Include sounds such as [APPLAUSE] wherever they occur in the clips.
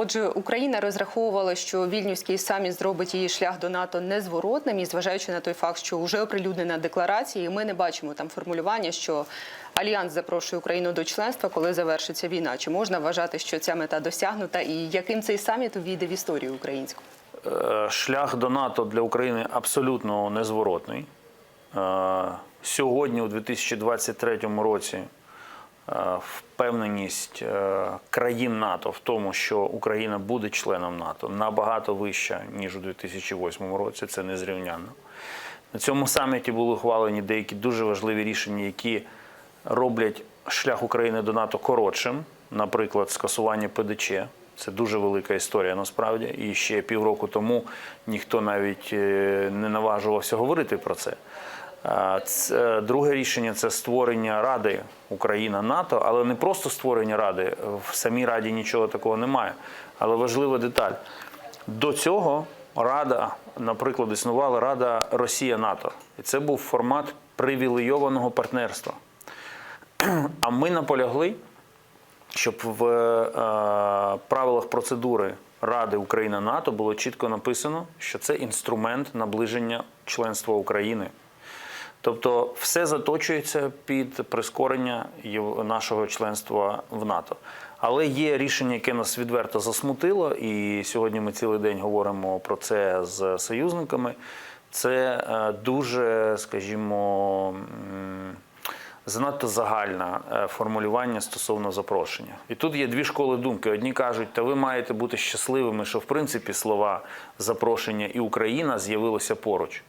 Отже, Україна розраховувала, що вільнюський саміт зробить її шлях до НАТО незворотним, і зважаючи на той факт, що вже оприлюднена декларація, і ми не бачимо там формулювання, що альянс запрошує Україну до членства, коли завершиться війна. Чи можна вважати, що ця мета досягнута, і яким цей саміт увійде в історію українську? Е, Шлях до НАТО для України абсолютно незворотний. Е, Сьогодні, у 2023 році, впевненість е, країн НАТО в тому, що Україна буде членом НАТО, набагато вища, ніж у 2008 році. Це незрівнянно. На цьому саміті були ухвалені деякі дуже важливі рішення, які роблять шлях України до НАТО коротшим, наприклад, скасування ПДЧ. Це дуже велика історія насправді. І ще півроку тому ніхто навіть е, не наважувався говорити про це. Це- Друге рішення це створення Ради Україна НАТО, але не просто створення Ради. В самій Раді нічого такого немає. Але важлива деталь. До цього Рада, наприклад, існувала Рада Росія-НАТО. І це був формат привілейованого партнерства. [CLEARS THROAT] А ми наполягли, щоб в е, правилах процедури Ради Україна НАТО було чітко написано, що це інструмент наближення членства України. Тобто все заточується під прискорення нашого членства в НАТО. Але є рішення, яке нас відверто засмутило, і сьогодні ми цілий день говоримо про це з союзниками. Це е, дуже, скажімо, занадто загальне е, формулювання стосовно запрошення. І тут є дві школи думки. Одні кажуть, та ви маєте бути щасливими, що в принципі слова запрошення і Україна з'явилися поруч.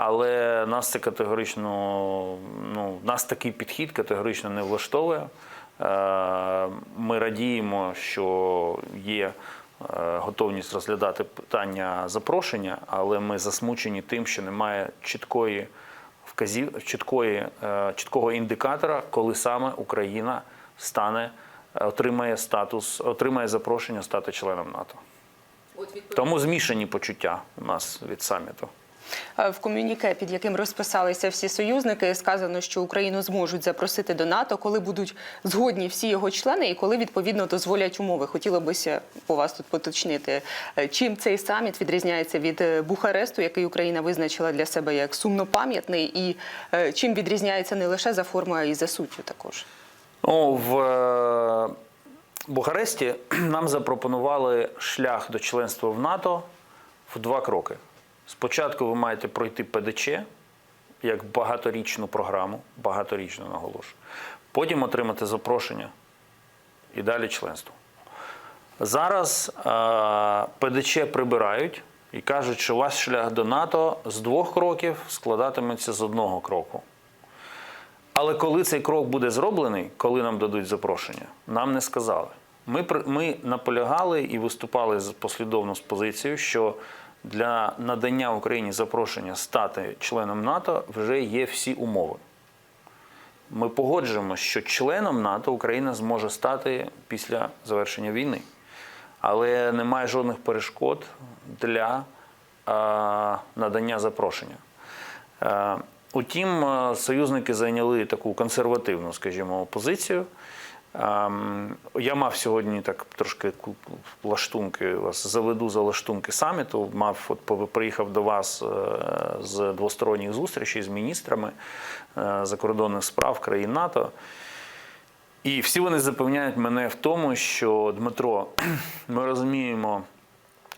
Але нас це категорично, ну, нас такий підхід категорично не влаштовує. Е, Ми радіємо, що є е, готовність розглядати питання запрошення, але ми засмучені тим, що немає чіткої вказів, чіткої, е, чіткого індикатора, коли саме Україна стане, отримає статус, отримає запрошення стати членом НАТО. Тому змішані почуття у нас від саміту. Е, В комюніке, під яким розписалися всі союзники, сказано, що Україну зможуть запросити до НАТО, коли будуть згодні всі його члени, і коли відповідно дозволять умови. Хотіло бися у вас тут поточнити, е, чим цей саміт відрізняється від е, Бухаресту, який Україна визначила для себе як сумнопам'ятний, і чим відрізняється не лише за формою, а й за суттю також. Ну, в Бухаресті [CLEARS THROAT] нам запропонували шлях до членства в НАТО в два кроки. Спочатку ви маєте пройти ПДЧ як багаторічну програму, багаторічну наголошую. Потім отримати запрошення і далі членство. Зараз е, ПДЧ прибирають і кажуть, що ваш шлях до НАТО з двох кроків складатиметься з одного кроку. Але коли цей крок буде зроблений, коли нам дадуть запрошення, нам не сказали. Ми, ми наполягали і виступали послідовно з позицією, що для надання Україні запрошення стати членом НАТО вже є всі умови. Ми погоджуємося, що членом НАТО Україна зможе стати після завершення війни. Але немає жодних перешкод для е, надання запрошення. Е, Утім, е, союзники зайняли таку консервативну, скажімо, позицію. Я мав сьогодні так трошки лаштунки, вас заведу за лаштунки саміту. Мав от приїхав до вас е, з двосторонніх зустрічей з міністрами е, закордонних справ країн НАТО. І всі вони запевняють мене в тому, що Дмитро, [CLEARS THROAT] ми розуміємо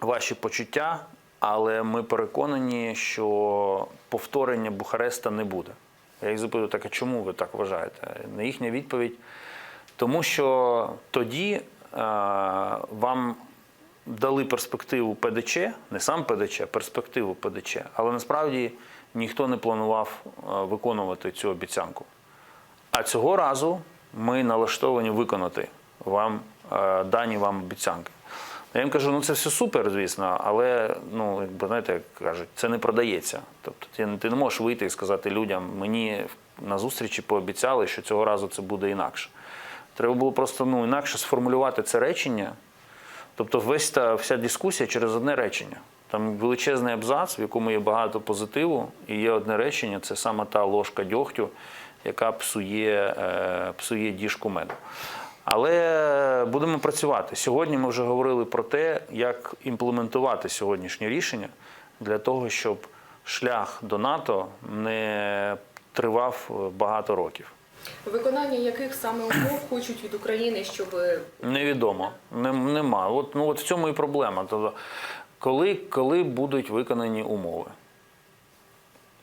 ваші почуття, але ми переконані, що повторення Бухареста не буде. Я їх запитую, так а чому ви так вважаєте? На їхня відповідь, тому що тоді е, вам дали перспективу ПДЧ, не сам ПДЧ, а перспективу ПДЧ, але насправді ніхто не планував е, виконувати цю обіцянку. А цього разу ми налаштовані виконати вам е, дані вам обіцянки. Я їм кажу, ну це все супер, звісно, але ну, якби знаєте, як кажуть, це не продається. Тобто ти, ти не можеш вийти і сказати людям, мені на зустрічі пообіцяли, що цього разу це буде інакше. Треба було просто ну, інакше сформулювати це речення. Тобто весь та вся дискусія через одне речення. Там величезний абзац, в якому є багато позитиву, і є одне речення це саме та ложка дьогтю, яка псує, е, псує діжку меду. Але будемо працювати. Сьогодні ми вже говорили про те, як імплементувати сьогоднішнє рішення для того, щоб шлях до НАТО не тривав багато років. Виконання яких саме умов хочуть від України, щоб Невідомо. Нема. От, ну, от в цьому і проблема. Тобто, коли, коли будуть виконані умови?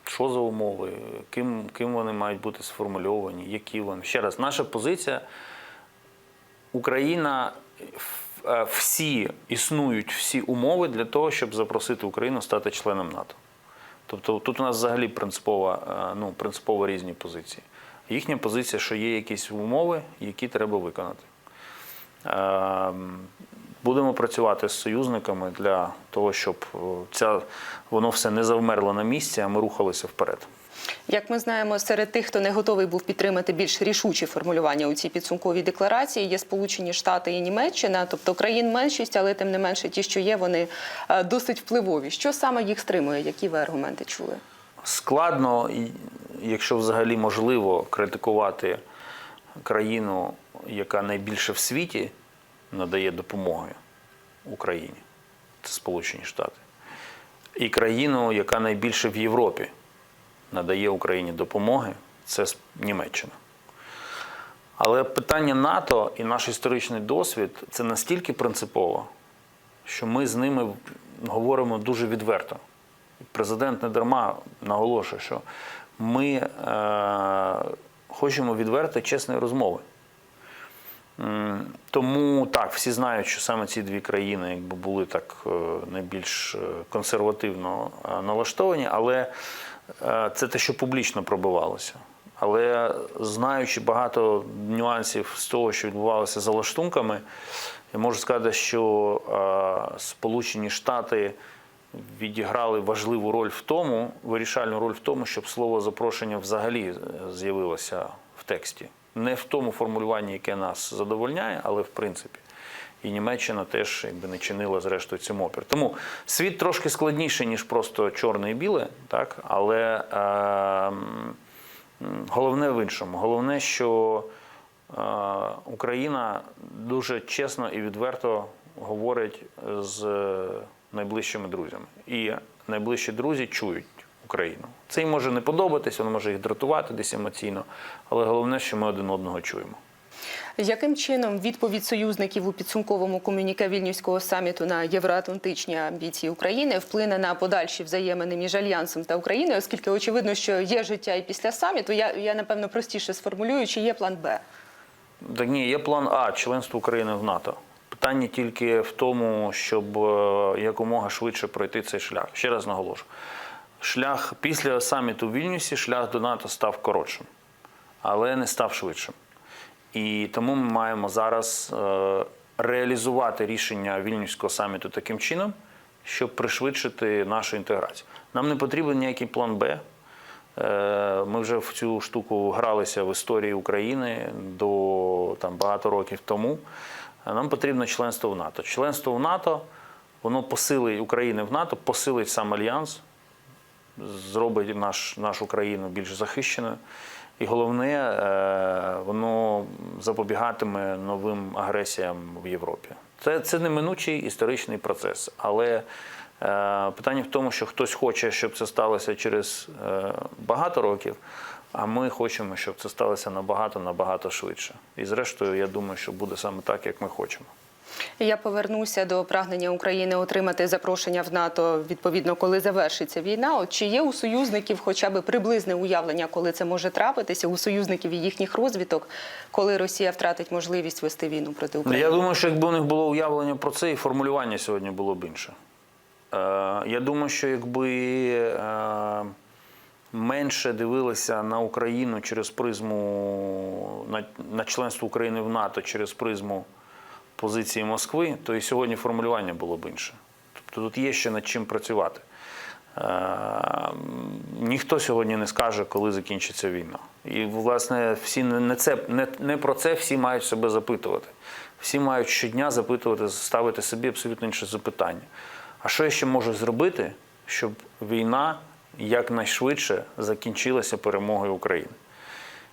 Що за умови? Ким, ким вони мають бути сформульовані? Які вони? Ще раз, наша позиція. Україна е, всі існують всі умови для того, щоб запросити Україну стати членом НАТО. Тобто тут у нас взагалі принципово, е, ну, принципово різні позиції. Їхня позиція, що є якісь умови, які треба виконати. Ем, Будемо працювати з союзниками для того, щоб е, ця, воно все не завмерло на місці, а ми рухалися вперед. Як ми знаємо, серед тих, хто не готовий був підтримати більш рішучі формулювання у цій підсумковій декларації, є Сполучені Штати і Німеччина, тобто країн меншість, але тим не менше ті, що є, вони е, досить впливові. Що саме їх стримує? Які ви аргументи чули? Складно, якщо взагалі можливо, критикувати країну, яка найбільше в світі надає допомоги Україні, це Сполучені Штати, і країну, яка найбільше в Європі надає Україні допомоги, це Німеччина. Але питання НАТО і наш історичний досвід це настільки принципово, що ми з ними говоримо дуже відверто. Президент не дарма наголошує, що ми е, хочемо відверто чесної розмови. Тому так, всі знають, що саме ці дві країни якби, були так е, найбільш е, консервативно е, налаштовані, але це те, що публічно пробивалося. Але знаючи багато нюансів з того, що відбувалося за лаштунками, я можу сказати, що Сполучені Штати відіграли важливу роль в тому, вирішальну роль в тому, щоб слово запрошення взагалі е, з'явилося в тексті. Не в тому формулюванні, яке нас задовольняє, але в принципі. І Німеччина теж якби не чинила зрештою цим опір. Тому світ трошки складніший, ніж просто чорне і біле, так? але е, головне в іншому. Головне, що е, Україна дуже чесно і відверто говорить з найближчими друзями. І найближчі друзі чують Україну. Це їм може не подобатись, воно може їх дратувати десь емоційно, але головне, що ми один одного чуємо. Яким чином відповідь союзників у підсумковому комюніке Вільнюського саміту на євроатлантичні амбіції України вплине на подальші взаємини між альянсом та Україною, оскільки очевидно, що є життя і після саміту. Я, я напевно простіше сформулюю, чи є план Б. Так ні, є план А членство України в НАТО. Питання тільки в тому, щоб е, якомога швидше пройти цей шлях. Ще раз наголошу. Шлях після саміту в Вільнюсі, шлях до НАТО став коротшим, але не став швидшим. І тому ми маємо зараз е, реалізувати рішення Вільнюського саміту таким чином, щоб пришвидшити нашу інтеграцію. Нам не потрібен ніякий план Б. Е, Ми вже в цю штуку гралися в історії України до там, багато років тому. Нам потрібно членство в НАТО. Членство в НАТО, воно посилить України в НАТО, посилить сам альянс, зробить наш, нашу країну більш захищеною. І головне, е, воно запобігатиме новим агресіям в Європі. Це, це неминучий історичний процес. Але е, питання в тому, що хтось хоче, щоб це сталося через е, багато років, а ми хочемо, щоб це сталося набагато набагато швидше. І зрештою, я думаю, що буде саме так, як ми хочемо. Я повернуся до прагнення України отримати запрошення в НАТО відповідно, коли завершиться війна. От чи є у союзників хоча б приблизне уявлення, коли це може трапитися у союзників і їхніх розвиток, коли Росія втратить можливість вести війну проти України? Я думаю, що якби у них було уявлення про це, і формулювання сьогодні було б інше. Е, я думаю, що якби е, менше дивилися на Україну через призму на, на членство України в НАТО через призму позиції Москви, то і сьогодні формулювання було б інше. Тобто тут є ще над чим працювати. Е, ніхто сьогодні не скаже, коли закінчиться війна. І, власне, всі не, це, не, не про це всі мають себе запитувати. Всі мають щодня запитувати, ставити собі абсолютно інше запитання. А що я ще можу зробити, щоб війна якнайшвидше закінчилася перемогою України?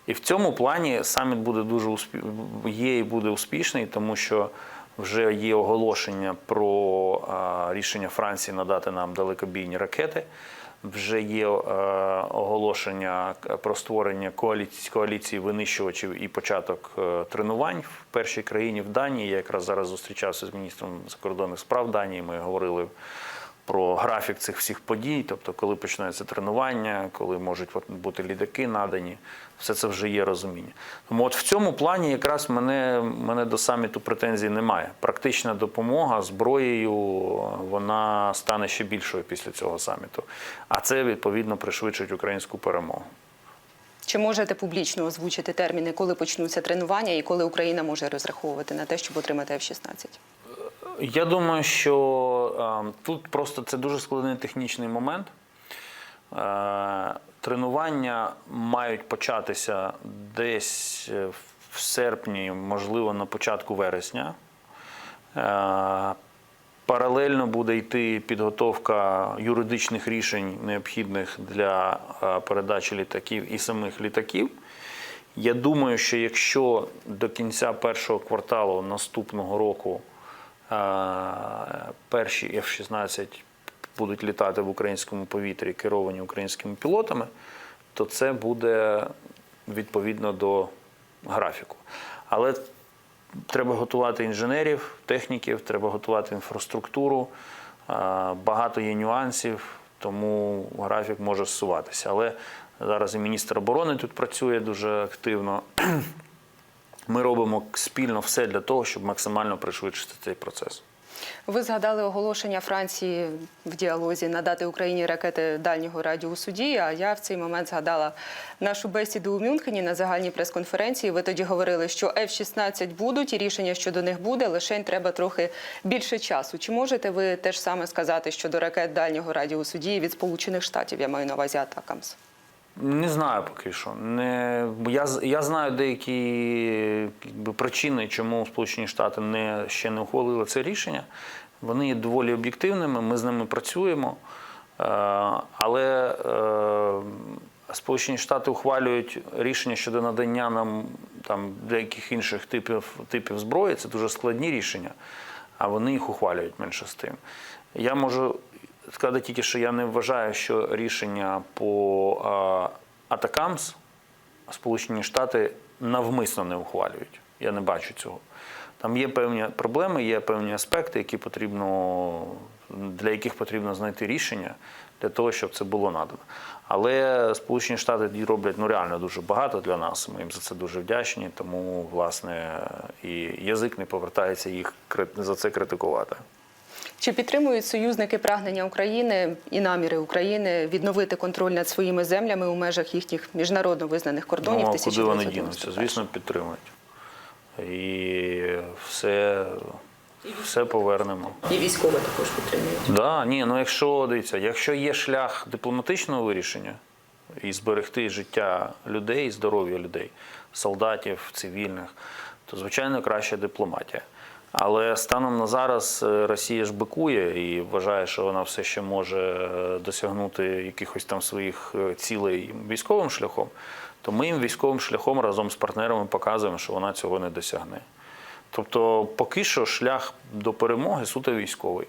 І в цьому плані саміт буде дуже успі... є і буде успішний, тому що вже є оголошення про а, рішення Франції надати нам далекобійні ракети. Вже є е, оголошення про створення коаліції, коаліції винищувачів і початок е, тренувань в першій країні в Данії. Я якраз зараз зустрічався з міністром закордонних справ Данії. Ми говорили про графік цих всіх подій, тобто коли починається тренування, коли можуть бути літаки надані, все це вже є розуміння. Тому от в цьому плані якраз мене, мене до саміту претензій немає. Практична допомога зброєю вона стане ще більшою після цього саміту. А це відповідно пришвидшить українську перемогу. Чи можете публічно озвучити терміни, коли почнуться тренування і коли Україна може розраховувати на те, щоб отримати F-16? Я думаю, що е, тут просто це дуже складний технічний момент. Е, тренування мають початися десь е, в серпні, можливо, на початку вересня. Паралельно буде йти підготовка юридичних рішень, необхідних для передачі літаків і самих літаків. Я думаю, що якщо до кінця першого кварталу наступного року перші F-16 будуть літати в українському повітрі, керовані українськими пілотами, то це буде відповідно до графіку. Але треба готувати інженерів, техніків, треба готувати інфраструктуру. Багато є нюансів, тому графік може зсуватися. Але зараз і міністр оборони тут працює дуже активно. Ми робимо спільно все для того, щоб максимально пришвидшити цей процес. Ви згадали оголошення Франції в діалозі надати Україні ракети дальнього радіусу дії. А я в цей момент згадала нашу бесіду у Мюнхені на загальній прес-конференції. Ви тоді говорили, що F-16 будуть, і рішення щодо них буде, лише треба трохи більше часу. Чи можете ви теж саме сказати щодо ракет дальнього радіусу дії від Сполучених Штатів? Я маю на увазі Атакамс. Не знаю поки що. Не, я, я знаю деякі якби, причини, чому Сполучені Штати не, ще не ухвалили це рішення. Вони є доволі об'єктивними, ми з ними працюємо. Е, але е, Сполучені Штати ухвалюють рішення щодо надання нам там, деяких інших типів, типів зброї. Це дуже складні рішення, а вони їх ухвалюють менше з тим. Я можу сказати тільки, що я не вважаю, що рішення по Атакамс Сполучені Штати навмисно не ухвалюють. Я не бачу цього. Там є певні проблеми, є певні аспекти, які потрібно, для яких потрібно знайти рішення для того, щоб це було надано. Але Сполучені Штати роблять ну, реально дуже багато для нас. Ми їм за це дуже вдячні, тому власне і язик не повертається їх за це критикувати. Чи підтримують союзники прагнення України і наміри України відновити контроль над своїми землями у межах їхніх міжнародно визнаних кордонів? Ну, а куди вони 1991? дінуться? Звісно, підтримують. І все, все повернемо. І військові також підтримують. Да, ні, ну якщо дивіться, якщо є шлях дипломатичного вирішення і зберегти життя людей, здоров'я людей, солдатів, цивільних, то звичайно краще дипломатія. Але станом на зараз е, Росія ж бикує і вважає, що вона все ще може е, досягнути якихось там своїх е, цілей військовим шляхом, то ми їм військовим шляхом разом з партнерами показуємо, що вона цього не досягне. Тобто, поки що шлях до перемоги суто військовий.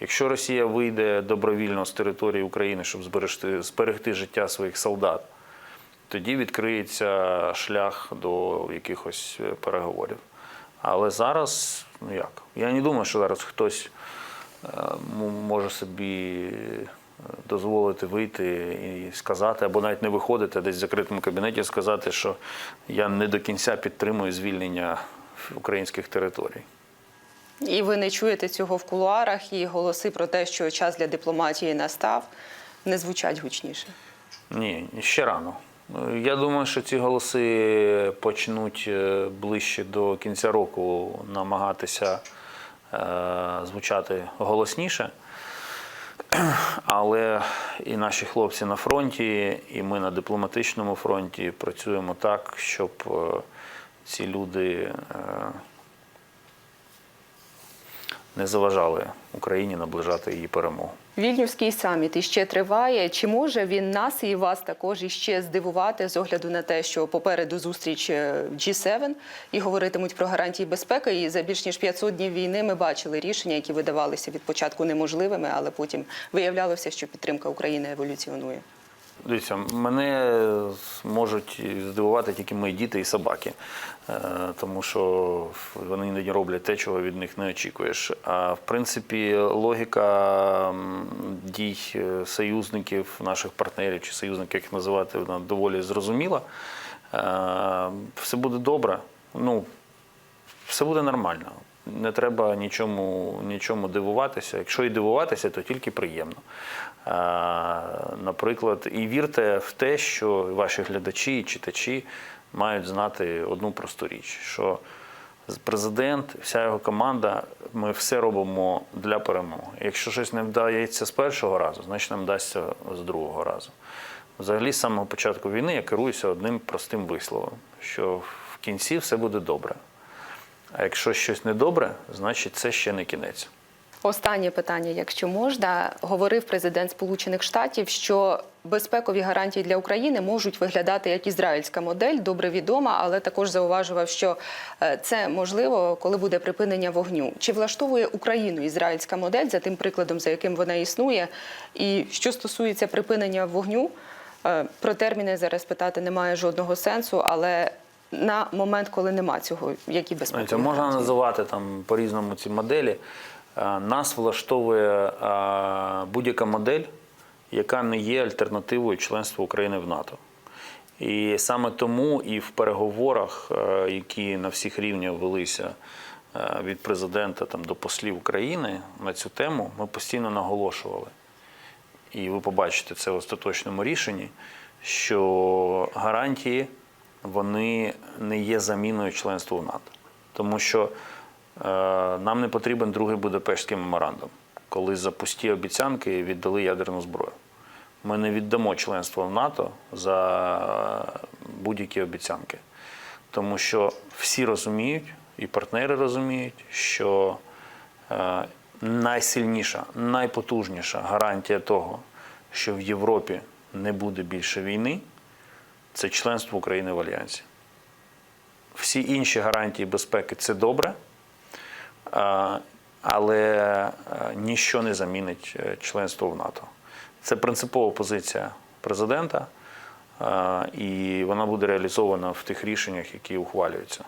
Якщо Росія вийде добровільно з території України, щоб зберегти, зберегти життя своїх солдат, тоді відкриється шлях до якихось переговорів. Але зараз, ну як? Я не думаю, що зараз хтось е, може собі е, дозволити вийти і сказати, або навіть не виходити десь в закритому кабінеті, сказати, що я не до кінця підтримую звільнення українських територій. І ви не чуєте цього в кулуарах, і голоси про те, що час для дипломатії настав, не звучать гучніше. Ні, ще рано. Я думаю, що ці голоси почнуть е, ближче до кінця року намагатися е, звучати голосніше. Але і наші хлопці на фронті, і ми на дипломатичному фронті працюємо так, щоб е, ці люди не заважали Україні наближати її перемогу. Вільнюський саміт іще триває. Чи може він нас і вас також іще здивувати з огляду на те, що попереду зустріч е, G7 і говоритимуть про гарантії безпеки? І за більш ніж 500 днів війни ми бачили рішення, які видавалися від початку неможливими, але потім виявлялося, що підтримка України еволюціонує. Дивіться, мене можуть здивувати тільки мої діти і собаки, Е, тому що вони іноді роблять те, чого від них не очікуєш. А в принципі, логіка дій е, союзників, наших партнерів чи союзників, як їх називати, вона доволі зрозуміла. Е, Все буде добре. Ну, все буде нормально. Не треба нічому, нічому дивуватися. Якщо і дивуватися, то тільки приємно. Наприклад, і вірте в те, що ваші глядачі і читачі мають знати одну просту річ, що президент, вся його команда, ми все робимо для перемоги. Якщо щось не вдається з першого разу, значить нам вдасться з другого разу. Взагалі, з самого початку війни я керуюся одним простим висловом, що в кінці все буде добре. А якщо щось недобре, значить це ще не кінець. Останнє питання, якщо можна, говорив президент Сполучених Штатів, що безпекові гарантії для України можуть виглядати як ізраїльська модель, добре відома, але також зауважував, що е, це можливо, коли буде припинення вогню. Чи влаштовує Україну ізраїльська модель за тим прикладом, за яким вона існує? І що стосується припинення вогню, е, про терміни зараз питати немає жодного сенсу, але на момент, коли нема цього, які безпекові Знаєте, можна називати там по-різному ці моделі. Е, Нас влаштовує е, будь-яка модель, яка не є альтернативою членству України в НАТО. І саме тому і в переговорах, е, які на всіх рівнях велися від президента там, до послів України на цю тему, ми постійно наголошували. І ви побачите це в остаточному рішенні, що гарантії вони не є заміною членству в НАТО. Тому що е, нам не потрібен другий Будапештський меморандум, коли за пусті обіцянки віддали ядерну зброю. Ми не віддамо членство в НАТО за будь-які обіцянки. Тому що всі розуміють, і партнери розуміють, що е, найсильніша, найпотужніша гарантія того, що в Європі не буде більше війни, це членство України в Альянсі. Всі інші гарантії безпеки це добре, але е, ніщо не замінить е, членство в НАТО. Це принципова позиція президента, е, і вона буде реалізована в тих рішеннях, які ухвалюються.